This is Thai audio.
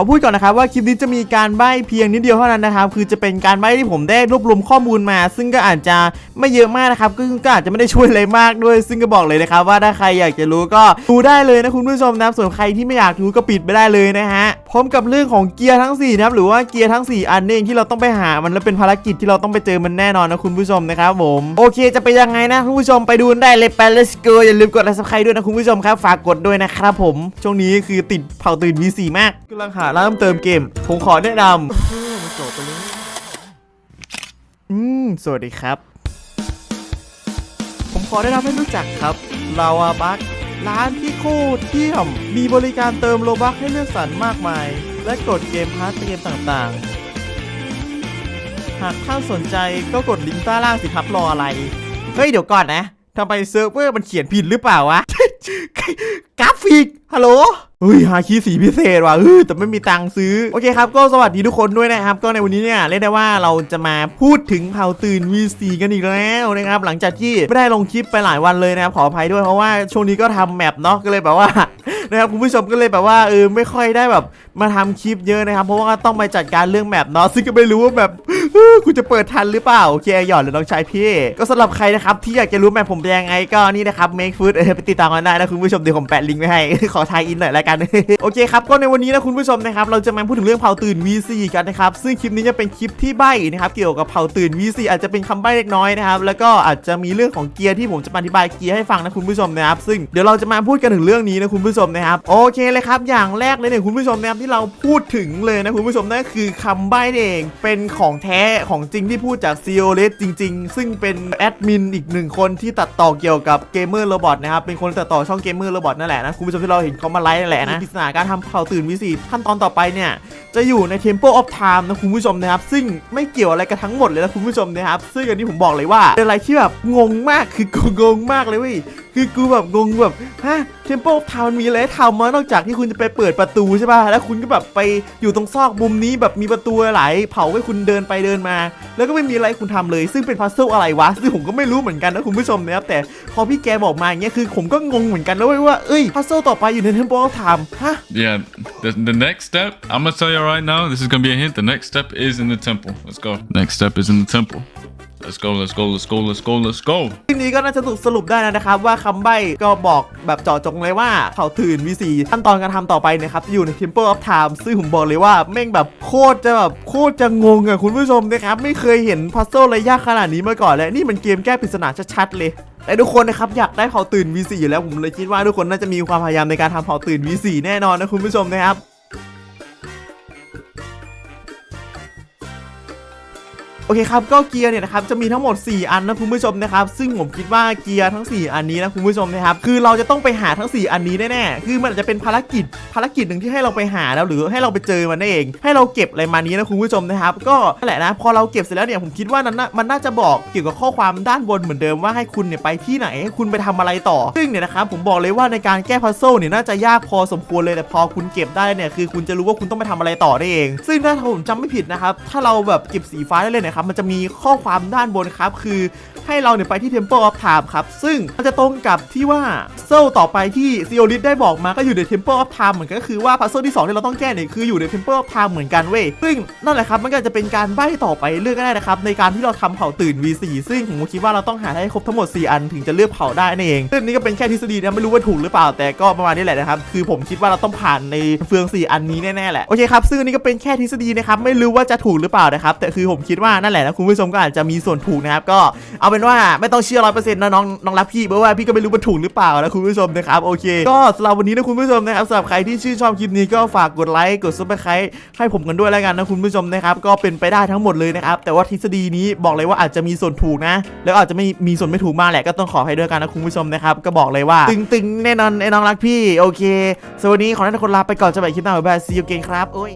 ขอพูดก่อนนะครับว่าคลิปนี้จะมีการใบ้เพียงนิดเดียวเท่านั้นนะครับ คือจะเป็นการใบ้ที่ผมได้รวบรวมข้อมูลมา ซึ่งก็อาจจะไม่เยอะมากนะครับก็ก็อาจจะไม่ได้ช่วยอะไรมากด้วย ซึ่งก็บอกเลยนะครับว่าถ้าใครอยากจะรู้ก็ดูได้เลยนะคุณผู้ชมนะส่วนใครที่ไม่อยากรู้ก็ปิดไปได้เลยนะฮะพร้อมกับเรื่องของเกียร์ทั้ง4นะครับหรือว่าเกียร์ทั้ง 4 อันนี่เองที่เราต้องไปหามันแล้วเป็นภารกิจที่เราต้องไปเจอมันแน่นอนนะคุณผู้ชมนะครับผมโอเคจะเป็นยังไงนะคุณผู้ชมไปดูได้เลยไป let's go อย่าลืมกด subscribe ด้วยนะคุณผู้ชมครับฝากกดด้วยนะครับผม ช่วงนี้คือติดเผาตื่น V4 มากกำลังหาร้านเติมเกมผมขอแนะนำอืมสวัสดีครับ ผมขอแนะนำให้รู้จักครับลาวาบัค ร้านที่โคตรเที่ยม มีบริการเติมโลบัคให้เลือกสรรมากมาย และกดเกมพาร์ทเกมต่างๆ หากท่านสนใจก็กดลิงก์ใต้ล่างสิครับรออะไร เฮ้ยเดี๋ยวก่อนนะทำไมเซิร์ฟเวอร์มันเขียนผิดหรือเปล่าวะ กราฟิกฮัลโหล เฮ้ยหาคีสีพิเศษว่ะเออแต่ไม่มีตังค์ซื้อ โอเคครับ ก็สวัสดีทุกคนด้วยนะครับ ก็ในวันนี้เนี่ยเรียกได้ว่าเราจะมาพูดถึงเผาตื่น V4 กันอีกแล้วนะครับ หลังจากที่ไม่ได้ลงคลิปไปหลายวันเลยนะครับ ขออภัยด้วยเพราะว่าช่วงนี้ก็ทำแมปเนาะก็เลยแบบว่านะครับคุณผู้ชมก็เลยแบบว่าเออไม่ค่อยได้แบบมาทำคลิปเยอะนะครับ เพราะว่าต้องไปจัดการเรื่องแมปเนาะซึ่งก็ไม่รู้ว่าแบบ คุณจะเปิดทันหรือเปล่าโอเคหยอดเลยน้องชายพี่ ก็สำหรับใครนะครับที่อยากจะรู้แมปผมเป็นยังไงก็นี่นะครับ make food ไปติดตามกันได้นะคุณผู้ชมเดี๋ยวผมแปะลิงก์ไว้ให้ ขอทายอินหน่อยละกัน โอเคครับ ก็ในวันนี้นะคุณผู้ชมนะครับเราจะมาพูดถึงเรื่องเผาตื่น V4 กันนะครับซึ่งคลิปนี้จะเป็นคลิปที่ใบ้นะครับเกี่ยวกับเผาตื่น V4 อาจจะเป็นคำใบ้เล็กน้อยนะครับแล้วก็อาจจะมีเรื่องของเกียร์ที่ผมจะอธิบายเกียร์ให้ฟังนะคุณผู้ชมนะครับซึ่งเดี๋ยวเราจะมาพูดกันถึงเรื่องนี้นะคุณผู้ชมนะครับโอเคเลยครับ อย่างแรกเลยเนี่ยคุณผู้ชมนะครับที่เราพูดถึงเลยนะคุณผู้ชมนั่นคือคำใบ้เองเป็นของแท้ของจริงที่พูดจาก c ีโอเลสจริง ๆ ซึ่งเป็นแอดมินอีกหนึ่งคนที่ตัดต่อเกี่ยวกับเกมเมอร์โรบอทนะครับ เป็นคนตัดต่อช่องเกมเมอร์โรบอทนั่นแหละนะ คุณผู้ชมที่เราเห็นเขามาไลฟ์นั่นแหละนะปริศนาการทำเผาตื่น V4 ขั้นตอนต่อไปเนี่ยจะอยู่ใน Temple of Time นะคุณผู้ชมนะครับ ซึ่งไม่เกี่ยวอะไรกันทั้งหมดเลยนะคุณผู้ชมนะครับ ซึ่งอันนี้ผมบอกเลยว่าเป็นอะไรที่แบบงงมากคือกูงงมากเลยเว้ยคือกูแบบงงแบบฮะ Temple of Time มีอะไรให้ทำมานอกจากที่คุณจะไปเปิดประตูใช่ป่ะแล้วคุณก็แบบไปอยู่ตรงซอกมุมนี้แบบมีประตูหลายเผาให้คุณเดินไปเดินมา แล้วก็ไม่มีอะไรคุณทำเลย ซึ่งเป็นพัซเซิลอะไรวะ ซึ่งผมก็ไม่รู้เหมือนกันนะคุณผู้ชมนะครับ แต่พอพี่แกบอกมาอย่างเงี้ยคือผมก็งงเหมือนกันแล้วว่าเอ้ยพัซเซิลต่อไปอยู่ใน Temple of Time ฮะ Yeah, the, the next step, I'm gonna tell you right now, this is gonna be a hint. The next step is in the temple. Let's go. Next step is in the temple. Let's go, let's go, let's go, let's go, let's go. ทีนี้ก็น่าจะสรุปได้แล้วนะครับว่าคำใบ้ก็บอกแบบเจาะจงเลยว่าเขาถื่น V4 ขั้นตอนการทำต่อไปนะครับจะอยู่ใน Temple of Time ซึ่งผมบอกเลยว่าแม่งแบบโคตรจะแบบโคตรจะงงอะคุณผู้ชมนะครับไม่เคยเห็นพัซเซิลอะยากขนาดนี้มาก่อนเลยนี่มันเกมแก้ปริศนาชัดๆเลยแต่ทุกคนนะครับอยากได้เผาตื่น V4 อยู่แล้วผมเลยคิดว่าทุกคนน่าจะมีความพยายามในการทำเผาตื่น V4 แน่นอนนะคุณผู้ชมนะครับ โอเคครับก็เกียร์เนี่ยนะครับจะมีทั้งหมด 4 อันนะคุณผู้ชมนะครับซึ่งผมคิดว่าเกียร์ทั้ง 4 อันนี้นะคุณผู้ชมนะครับคือเราจะต้องไปหาทั้ง 4 อันนี้แน่ๆคือมันอาจจะเป็นภารกิจภารกิจหนึ่งที่ให้เราไปหาแล้วหรือให้เราไปเจอมันเอง ให้เราเก็บอะไรมานี้นะคุณผู้ชมนะครับก็นั่นแหละนะพอเราเก็บเสร็จแล้วเนี่ยผมคิดว่านั้นน่ะมันน่าจะบอกเกี่ยวกับข้อความด้านบนเหมือนเดิมว่าให้คุณเนี่ยไปที่ไหนให้คุณไปทำอะไรต่อ ซึ่งเนี่ยนะครับผมบอกเลยว่าในการแก้พัซเซิลเนี่ยน่าจะยากพอสมควรเลยแต่พอคุณเก็บได้เนี่ยคือคุณจะรู้ว่าคุณต้องไปทำอะไรต่อได้เอง ซึ่งถ้าผมจำไม่ผิดนะครับถ้าเราแบบเก็บสีฟ้าได้เลยนะครับมันจะมีข้อความด้านบนครับคือให้เราเนี่ยไปที่ Temple of Time ครับ ซึ่งมันจะตรงกับที่ว่าเซลต่อไปที่ซีโอริสได้บอกมาก็อยู่ใน Temple of Time เหมือนกันก็คือว่าพัซเซิลที่2ที่เราต้องแก้เนี่ยคืออยู่ใน Temple of Time เหมือนกันเว้ยซึ่งนั่นแหละครับมันก็จะเป็นการใบ้ต่อไปเรื่อยก็ได้นะครับในการที่เราทำเผาตื่น V4 ซึ่งผมคิดว่าเราต้องหาให้ครบทั้งหมด 4 อันถึงจะเลือกเผาได้นั่นเองซึ่งนี่ก็เป็นแค่ทฤษฎีนะไม่รู้ว่าถูกหรือเปล่าแต่ก็ประมาณนี้แหละนะครับคือผมคิดว่าเราต้องผ่านในเฟือง 4 อันนี้แน่ๆแหละโอเคครับซึ่งนนี้ก็เป็นแค่ทฤษฎีนะครับไม่รู้ว่าจะถูกหรือเปล่านะครับแต่คือผมคิดว่านั่นแหละนะคุณผู้ชมก็อาจจะมีส่วนถูกนะครับก็เอาเป็นว่าไม่ต้องเชื่อร้อยเปอร์เซ็นต์นะน้องน้องรักพี่เพราะว่าพี่ก็ไม่รู้ว่าถูกหรือเปล่านะคุณผู้ชมนะครับโอเคก็สำหรับวันนี้นะคุณผู้ชมนะครับสำหรับใครที่ชื่นชอบคลิปนี้ก็ฝากกดไลค์กดซับสไครต์ให้ผมกันด้วยแล้วกันนะคุณผู้ชมนะครับก็เป็นไปได้ทั้งหมดเลยนะครับแต่ว่าทฤษฎีนี้บอกเลยว่าอาจจะมีส่วนถูกนะ แล้วอาจจะไม่มีส่วนไม่ถูกมากแหละก็ต้องขอให้ด้วยกันนะคุณผู้ชมนะครับก็บอกเลยว่าตึงๆแน่นอนไอ้น้องรักพี่โอเคสวัสดีขอให้ทุกคนลาไปก่อนจะไปคลิปหน้าบ๊ายบายซีอูเกนครับโอ้ย